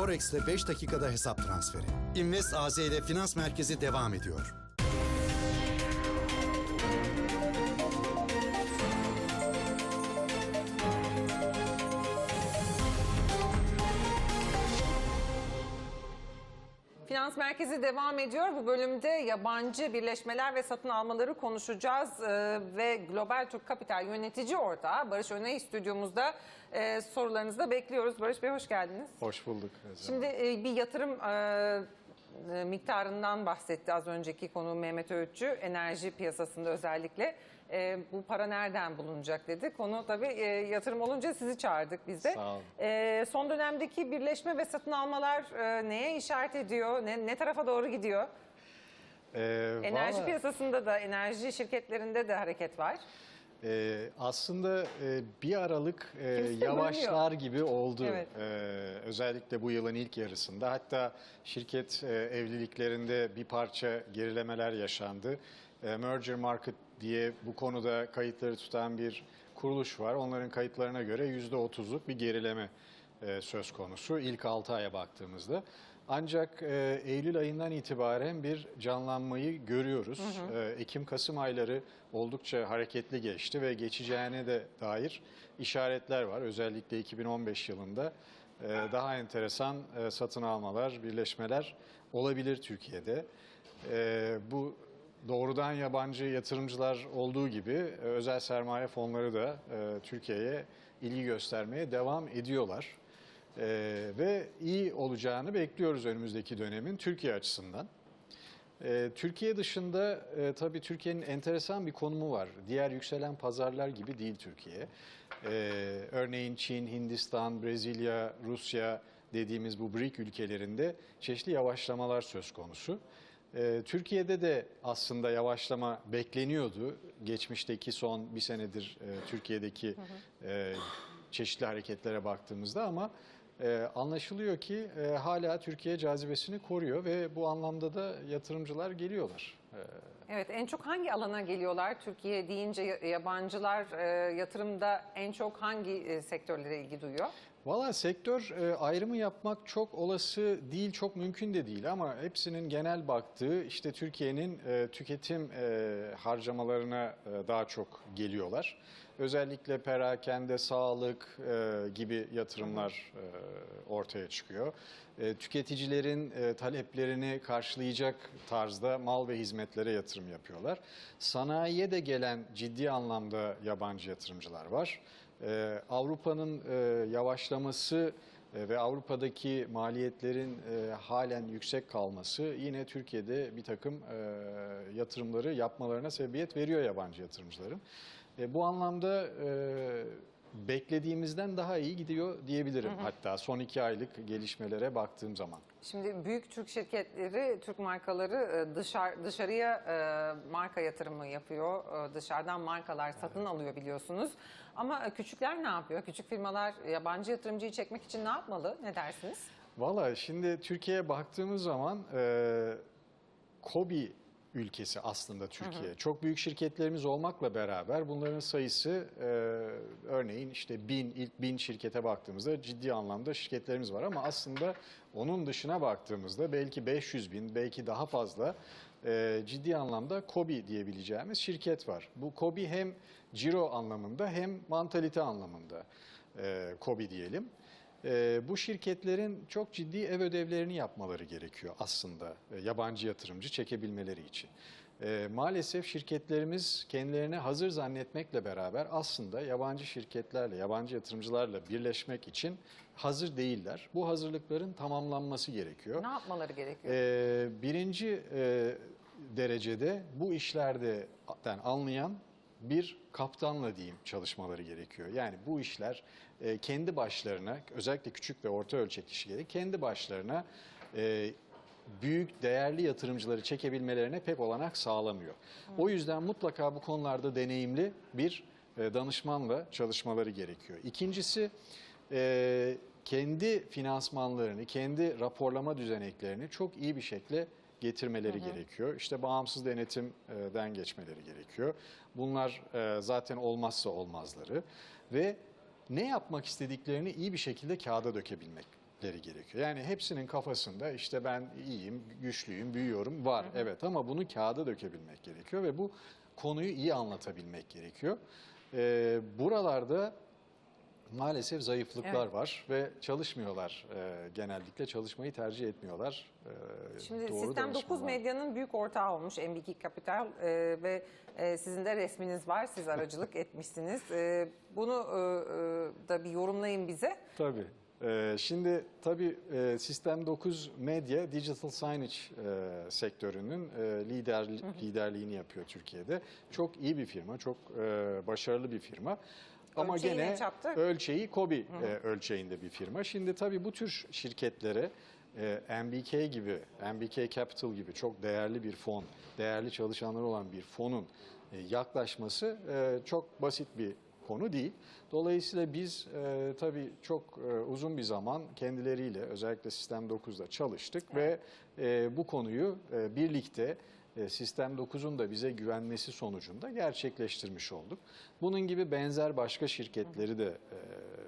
Forex'te 5 dakikada hesap transferi. Invest AZ ile finans merkezi devam ediyor. Finans Merkezi devam ediyor. Bu bölümde yabancı birleşmeler ve satın almaları konuşacağız. Ee, ve Global Türk Kapital yönetici ortağı Barış Öney stüdyomuzda Ee, sorularınızı da bekliyoruz. Barış Bey hoş geldiniz. Hoş bulduk. Şimdi e, bir yatırım e, e, miktarından bahsetti az önceki konu Mehmet Öğütçü. Enerji piyasasında özellikle. E, bu para nereden bulunacak dedi. Konu tabii e, yatırım olunca sizi çağırdık biz de. Sağ olun. E, son dönemdeki birleşme ve satın almalar e, neye işaret ediyor? Ne, ne tarafa doğru gidiyor? Ee, Enerji valla, piyasasında da, enerji şirketlerinde de hareket var. E, aslında e, bir aralık e, yavaşlar gibi oldu. Evet. E, özellikle bu yılın ilk yarısında. Hatta şirket e, evliliklerinde bir parça gerilemeler yaşandı. E, Merger Market diye bu konuda kayıtları tutan bir kuruluş var. Onların kayıtlarına göre %30'luk bir gerileme e, söz konusu ilk 6 aya baktığımızda. Ancak e, Eylül ayından itibaren bir canlanmayı görüyoruz. E, Ekim-Kasım ayları oldukça hareketli geçti ve geçeceğine de dair işaretler var. Özellikle 2015 yılında e, daha enteresan e, satın almalar, birleşmeler olabilir Türkiye'de. E, bu doğrudan yabancı yatırımcılar olduğu gibi e, özel sermaye fonları da e, Türkiye'ye ilgi göstermeye devam ediyorlar. E, ve iyi olacağını bekliyoruz önümüzdeki dönemin Türkiye açısından. E, Türkiye dışında e, tabii Türkiye'nin enteresan bir konumu var. Diğer yükselen pazarlar gibi değil Türkiye. E, örneğin Çin, Hindistan, Brezilya, Rusya dediğimiz bu BRIC ülkelerinde çeşitli yavaşlamalar söz konusu. E, Türkiye'de de aslında yavaşlama bekleniyordu. Geçmişteki son bir senedir e, Türkiye'deki e, çeşitli hareketlere baktığımızda ama e, anlaşılıyor ki e, hala Türkiye cazibesini koruyor ve bu anlamda da yatırımcılar geliyorlar. E, Evet, en çok hangi alana geliyorlar? Türkiye deyince ya- yabancılar e, yatırımda en çok hangi e, sektörlere ilgi duyuyor? Valla sektör e, ayrımı yapmak çok olası değil, çok mümkün de değil ama hepsinin genel baktığı işte Türkiye'nin e, tüketim e, harcamalarına e, daha çok geliyorlar. Özellikle perakende, sağlık e, gibi yatırımlar e, ortaya çıkıyor. E, tüketicilerin e, taleplerini karşılayacak tarzda mal ve hizmetlere yatırım yapıyorlar. Sanayiye de gelen ciddi anlamda yabancı yatırımcılar var. Ee, Avrupa'nın e, yavaşlaması e, ve Avrupa'daki maliyetlerin e, halen yüksek kalması yine Türkiye'de bir takım e, yatırımları yapmalarına sebebiyet veriyor yabancı yatırımcıların. E, bu anlamda e, beklediğimizden daha iyi gidiyor diyebilirim. Hatta son iki aylık gelişmelere baktığım zaman. Şimdi büyük Türk şirketleri, Türk markaları e, dışarı, dışarıya e, marka yatırımı yapıyor. E, Dışarıdan markalar satın alıyor biliyorsunuz. Ama e, küçükler ne yapıyor? Küçük firmalar yabancı yatırımcıyı çekmek için ne yapmalı? Ne dersiniz? Valla şimdi Türkiye'ye baktığımız zaman e, KOBİ ülkesi aslında Türkiye. Çok büyük şirketlerimiz olmakla beraber bunların sayısı e, örneğin işte bin, ilk bin şirkete baktığımızda ciddi anlamda şirketlerimiz var ama aslında onun dışına baktığımızda belki 500 bin, belki daha fazla e, ciddi anlamda KOBİ diyebileceğimiz şirket var. Bu KOBİ hem ciro anlamında hem mantalite anlamında e, KOBİ diyelim. Ee, bu şirketlerin çok ciddi ev ödevlerini yapmaları gerekiyor aslında e, yabancı yatırımcı çekebilmeleri için. Ee, maalesef şirketlerimiz kendilerine hazır zannetmekle beraber aslında yabancı şirketlerle, yabancı yatırımcılarla birleşmek için hazır değiller. Bu hazırlıkların tamamlanması gerekiyor. Ne yapmaları gerekiyor? Ee, birinci e, derecede bu işlerden anlayan bir kaptanla diyeyim çalışmaları gerekiyor. Yani bu işler e, kendi başlarına özellikle küçük ve orta ölçekli şirketleri kendi başlarına e, büyük değerli yatırımcıları çekebilmelerine pek olanak sağlamıyor. O yüzden mutlaka bu konularda deneyimli bir e, danışmanla çalışmaları gerekiyor. İkincisi e, kendi finansmanlarını, kendi raporlama düzeneklerini çok iyi bir şekilde getirmeleri gerekiyor. İşte bağımsız denetimden geçmeleri gerekiyor. Bunlar zaten olmazsa olmazları ve ne yapmak istediklerini iyi bir şekilde kağıda dökebilmek gerekiyor. Yani hepsinin kafasında işte ben iyiyim, güçlüyüm, büyüyorum var evet ama bunu kağıda dökebilmek gerekiyor ve bu konuyu iyi anlatabilmek gerekiyor. Ee, buralarda maalesef zayıflıklar Evet. var ve çalışmıyorlar. Ee, genellikle çalışmayı tercih etmiyorlar. Ee, Şimdi doğru Sistem 9 danışmanlar. Medyanın büyük ortağı olmuş MBK Capital e, ve e, sizin de resminiz var. Siz aracılık etmişsiniz. E, bunu e, e, da bir yorumlayın bize. Tabii. Ee, şimdi tabii e, Sistem 9 Medya Digital Signage e, sektörünün e, lider liderliğini yapıyor Türkiye'de. Çok iyi bir firma, çok e, başarılı bir firma. Ama Ölçeği ne gene çapta? ölçeği KOBİ e, ölçeğinde bir firma. Şimdi tabii bu tür şirketlere e, MBK gibi, MBK Capital gibi çok değerli bir fon, değerli çalışanları olan bir fonun e, yaklaşması e, çok basit bir konu değil. Dolayısıyla biz e, tabii çok e, uzun bir zaman kendileriyle özellikle Sistem 9'da çalıştık ve e, bu konuyu e, birlikte Sistem 9'un da bize güvenmesi sonucunda gerçekleştirmiş olduk. Bunun gibi benzer başka şirketleri de e,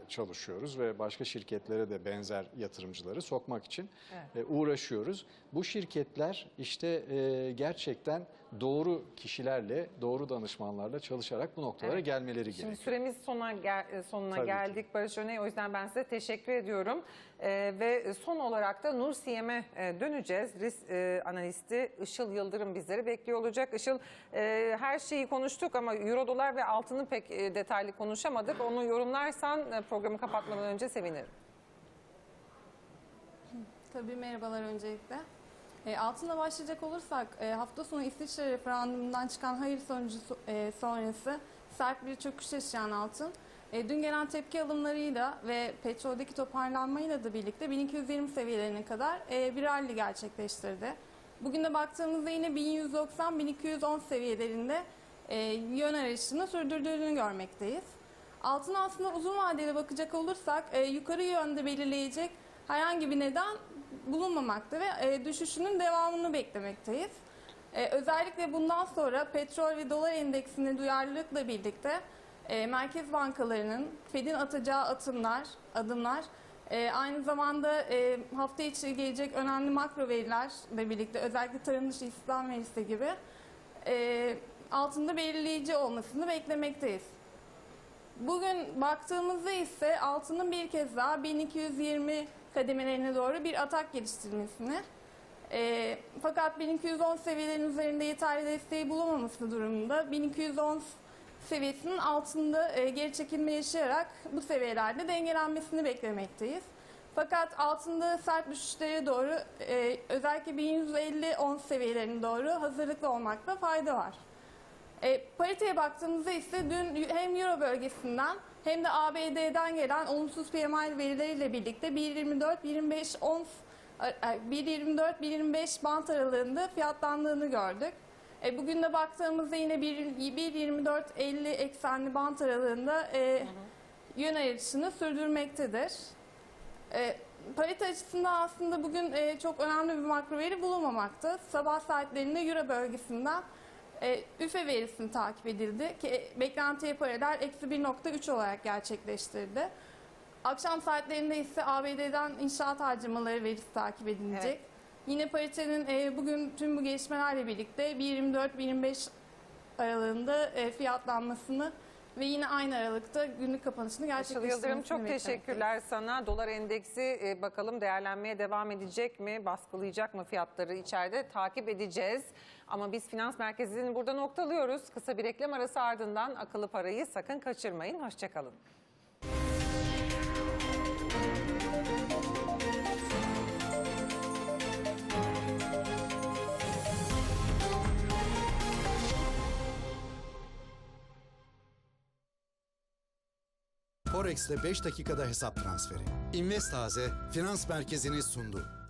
çalışıyoruz ve başka şirketlere de benzer yatırımcıları sokmak için Evet. e, uğraşıyoruz. Bu şirketler işte e, gerçekten doğru kişilerle, doğru danışmanlarla çalışarak bu noktalara Evet. gelmeleri Şimdi gerekiyor. süremiz sona gel- e, sonuna Tabii ki. geldik Barış Öney. O yüzden ben size teşekkür ediyorum. E, ve son olarak da Nur Siyem'e e, döneceğiz. Risk e, analisti Işıl Yıldırım bizleri bekliyor olacak. Işıl e, her şeyi konuştuk ama Euro dolar ve altını pek e, detaylı konuşamadık. Onu yorumlarsan e, programı kapatmadan önce sevinirim. Tabii merhabalar öncelikle. E, altına başlayacak olursak e, hafta sonu İsviçre referandumundan çıkan hayır sonucu so- e, sonrası sert bir çöküş yaşayan altın. E, dün gelen tepki alımlarıyla ve petroldeki toparlanmayla da birlikte 1220 seviyelerine kadar e, bir rally gerçekleştirdi. Bugün de baktığımızda yine 1190-1210 seviyelerinde e, yön arayışını sürdürdüğünü görmekteyiz. Altın aslında uzun vadeli bakacak olursak e, yukarı yönde belirleyecek herhangi bir neden bulunmamakta ve e, düşüşünün devamını beklemekteyiz. E, özellikle bundan sonra petrol ve dolar endeksine duyarlılıkla birlikte e, merkez bankalarının Fed'in atacağı atımlar, adımlar e, aynı zamanda e, hafta içi gelecek önemli makro verilerle birlikte özellikle tarım dışı istihdam verisi gibi e, altında belirleyici olmasını beklemekteyiz. Bugün baktığımızda ise altının bir kez daha 1220 kademelerine doğru bir atak geliştirmesini e, fakat 1210 seviyelerin üzerinde yeterli desteği bulamaması durumunda 1210 seviyesinin altında e, geri çekilme yaşayarak bu seviyelerde dengelenmesini beklemekteyiz. Fakat altında sert düşüşlere doğru e, özellikle 1150 ons seviyelerine doğru hazırlıklı olmakta fayda var. E, pariteye baktığımızda ise dün hem Euro bölgesinden hem de ABD'den gelen olumsuz PMI verileriyle birlikte 1.24-1.25 ons 1.24-1.25 bant aralığında fiyatlandığını gördük. E, bugün de baktığımızda yine 1.24-50 eksenli bant aralığında e, yön ayrışını sürdürmektedir. E, parite açısından aslında bugün e, çok önemli bir makro veri bulunmamakta. Sabah saatlerinde Euro bölgesinden e, üfe verisini takip edildi ki e, beklentiye paralel eksi 1.3 olarak gerçekleştirdi. Akşam saatlerinde ise ABD'den inşaat harcamaları verisi takip edilecek. Evet. Yine paritenin e, bugün tüm bu gelişmelerle birlikte 1.24-1.25 aralığında e, fiyatlanmasını ve yine aynı aralıkta günlük kapanışını Işıl gerçekleştirmesini Yıldırım çok beklemekteyiz. teşekkürler sana. Dolar endeksi e, bakalım değerlenmeye devam edecek mi? Baskılayacak mı fiyatları içeride? Takip edeceğiz. Ama biz finans merkezini burada noktalıyoruz. Kısa bir reklam arası ardından akıllı parayı sakın kaçırmayın. Hoşçakalın. Forex'te 5 dakikada hesap transferi. Invest finans merkezini sundu.